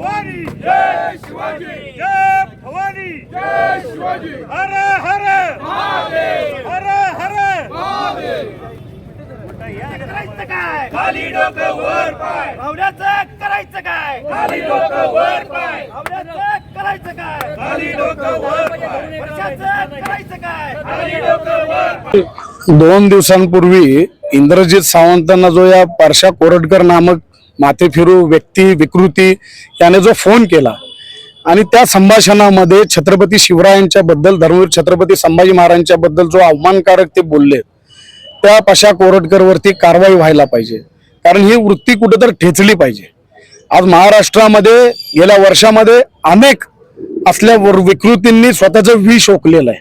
भवानी। जय शिवाजी। जय भवानी। जय शिवाजी। हर हर। महादेव। हर हर। काय? खाली डोकं वर पाय। भावड्याचं करायचं काय? खाली डोकं वर पाय। भावड्याचं करायचं काय? खाली डोकं वर पाय। वर्षाचं करायचं काय? खाली डोकं वर दोन दिवसांपूर्वी इंद्रजित सावंतांना जो या पारशा कोरटकर नामक माथे फिरू व्यक्ती विकृती याने जो फोन केला आणि त्या संभाषणामध्ये छत्रपती शिवरायांच्या बद्दल धर्मवीर छत्रपती संभाजी महाराजांच्या बद्दल जो अवमानकारक ते बोलले त्या पशा कोरटकरवरती कारवाई व्हायला पाहिजे. कारण ही वृत्ती कुठेतरी ठेचली पाहिजे. आज महाराष्ट्रामध्ये गेल्या वर्षामध्ये अनेक असल्यावर विकृतींनी स्वतःचं विष ओकलेलं आहे.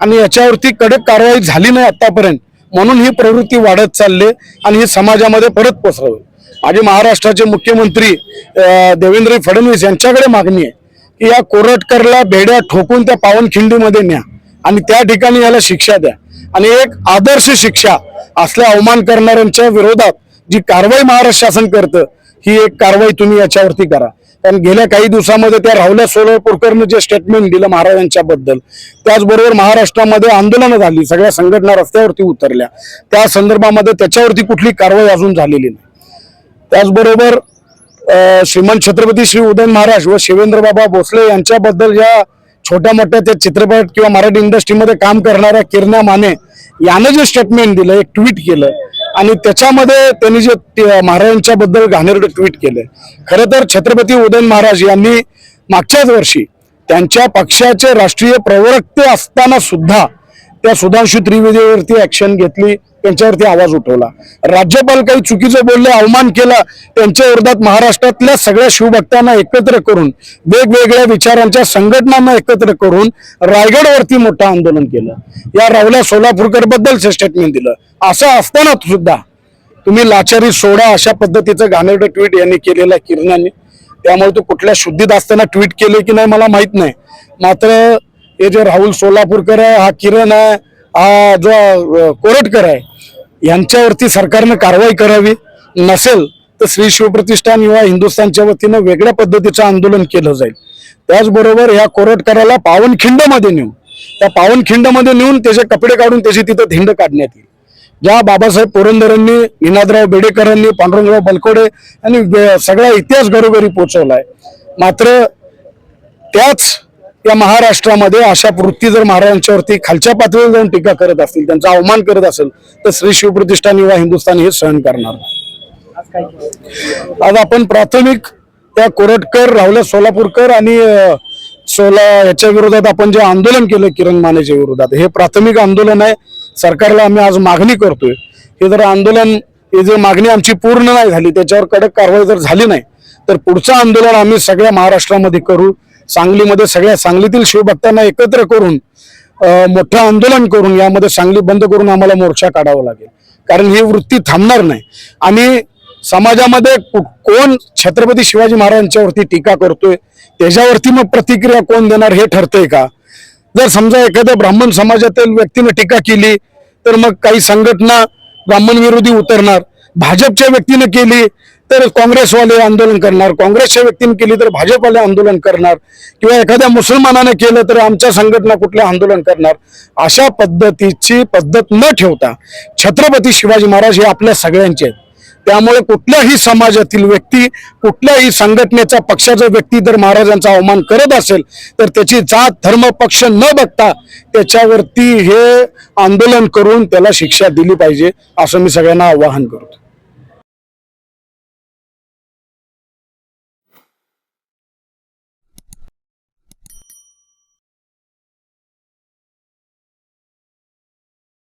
आणि याच्यावरती कडक कारवाई झाली नाही आतापर्यंत. म्हणून ही प्रवृत्ती वाढत चालली आणि हे समाजामध्ये परत पसरवेल. आणि महाराष्ट्राचे मुख्यमंत्री देवेंद्र फडणवीस यांच्याकडे मागणी आहे की या कोरटकरला बेड्या ठोकून त्या पावनखिंडीमध्ये न्या आणि त्या ठिकाणी याला शिक्षा द्या. आणि एक आदर्श शिक्षा असल्या अवमान करणाऱ्यांच्या विरोधात जी कारवाई महाराष्ट्र शासन करतं ही एक कारवाई तुम्ही याच्यावरती करा. कारण गेल्या काही दिवसामध्ये त्या राहुल्या सोलापूरकरनं जे स्टेटमेंट दिलं महाराजांच्या बद्दल त्याचबरोबर महाराष्ट्रामध्ये आंदोलनं झाली सगळ्या संघटना रस्त्यावरती उतरल्या. त्या संदर्भामध्ये त्याच्यावरती कुठली कारवाई अजून झालेली नाही. त्याचबरोबर श्रीमंत छत्रपती श्री उदयन महाराज व शिवेंद्र बाबा भोसले यांच्याबद्दल या छोट्या मोठ्या त्या चित्रपट किंवा मराठी इंडस्ट्रीमध्ये काम करणाऱ्या किरण्या माने यानं जे स्टेटमेंट दिलं एक ट्विट केलं आणि त्याच्यामध्ये त्यांनी जे ते महाराजांच्या बद्दल घाणेरडं ट्विट केलं. खरं तर छत्रपती उदयन महाराज यांनी मागच्याच वर्षी त्यांच्या पक्षाचे राष्ट्रीय प्रवक्ते असताना सुद्धा त्या सुधांशु त्रिवेदीवरती ऍक्शन घेतली त्यांच्यावरती आवाज उठवला. राज्यपाल काही चुकीचं बोलले अवमान केला त्यांच्या विरोधात महाराष्ट्रातल्या सगळ्या शिवभक्तांना एकत्र करून वेगवेगळ्या विचारांच्या संघटनांना एकत्र करून रायगडवरती मोठं आंदोलन केलं. या राहुल्या सोलापूरकर बद्दलचं स्टेटमेंट दिलं. असं असताना सुद्धा तुम्ही लाचारी सोडा अशा पद्धतीचं घाणेरडं ट्विट यांनी केलेलं किरणाने. त्यामुळे तो कुठल्या शुद्धीत असताना ट्विट केले की नाही मला माहीत नाही. मात्र हे जे राहुल सोलापूरकर आहे हा किरण आहे हा जो कोरटकर आहे यांच्यावरती सरकारनं कारवाई करावी नसेल तर श्री शिवप्रतिष्ठान किंवा हिंदुस्थानच्या वतीनं वेगळ्या पद्धतीचं आंदोलन केलं जाईल. त्याचबरोबर या कोरटकराला पावनखिंडमध्ये नेऊन त्या पावनखिंडमध्ये नेऊन त्याचे कपडे काढून त्याची तिथं धिंड काढण्यात येईल. ज्या बाबासाहेब पुरंदरांनी निनादराव बेडेकरांनी पांडुरंगराव बलकोडे यांनी सगळा इतिहास घरोघरी आहे मात्र त्याच या महाराष्ट्रामध्ये अशा वृत्ती जर महाराजांच्यावरती खालच्या पातळीवर जाऊन टीका करत असतील त्यांचा अवमान करत असेल तर श्री शिवप्रतिष्ठान युवा हिंदुस्थान हे सहन करणार आज आपण प्राथमिक त्या कोरटकर राहुल सोलापूरकर आणि सोला याच्या विरोधात आपण जे आंदोलन केलं किरण मानेच्या विरोधात हे प्राथमिक आंदोलन आहे. सरकारला आम्ही आज मागणी करतोय. हे जर आंदोलन हे जे मागणी आमची पूर्ण नाही झाली त्याच्यावर कडक कारवाई जर झाली नाही तर पुढचं आंदोलन आम्ही सगळ्या महाराष्ट्रामध्ये करू. सांगलीमध्ये सगळ्या सांगलीतील शिवभक्तांना एकत्र करून मोठं आंदोलन करून यामध्ये सांगली बंद करून आम्हाला मोर्चा काढावा लागेल. कारण ही वृत्ती थांबणार नाही. आणि समाजामध्ये कोण छत्रपती शिवाजी महाराजांच्यावरती टीका करतोय त्याच्यावरती मग प्रतिक्रिया कोण देणार हे ठरतंय का? जर समजा एखाद्या ब्राह्मण समाजातील व्यक्तीने टीका केली तर मग काही संघटना ब्राह्मण विरोधी उतरणार. भाजपच्या व्यक्तीने केली तर काँग्रेसवाले आंदोलन करणार. काँग्रेसच्या व्यक्तीने केली तर भाजपवाले आंदोलन करणार. किंवा एखाद्या मुसलमानाने केलं तर आमच्या संघटना कुठले आंदोलन करणार? अशा पद्धतीची पद्धत न ठेवता छत्रपती शिवाजी महाराज हे आपल्या सगळ्यांचे आहेत. त्यामुळे कुठल्याही समाजातील व्यक्ती कुठल्याही संघटनेचा पक्षाचा व्यक्ती जर महाराजांचा अवमान करत असेल तर त्याची जात धर्म पक्ष न बघता त्याच्यावरती हे आंदोलन करून त्याला शिक्षा दिली पाहिजे असं मी सगळ्यांना आवाहन करतो.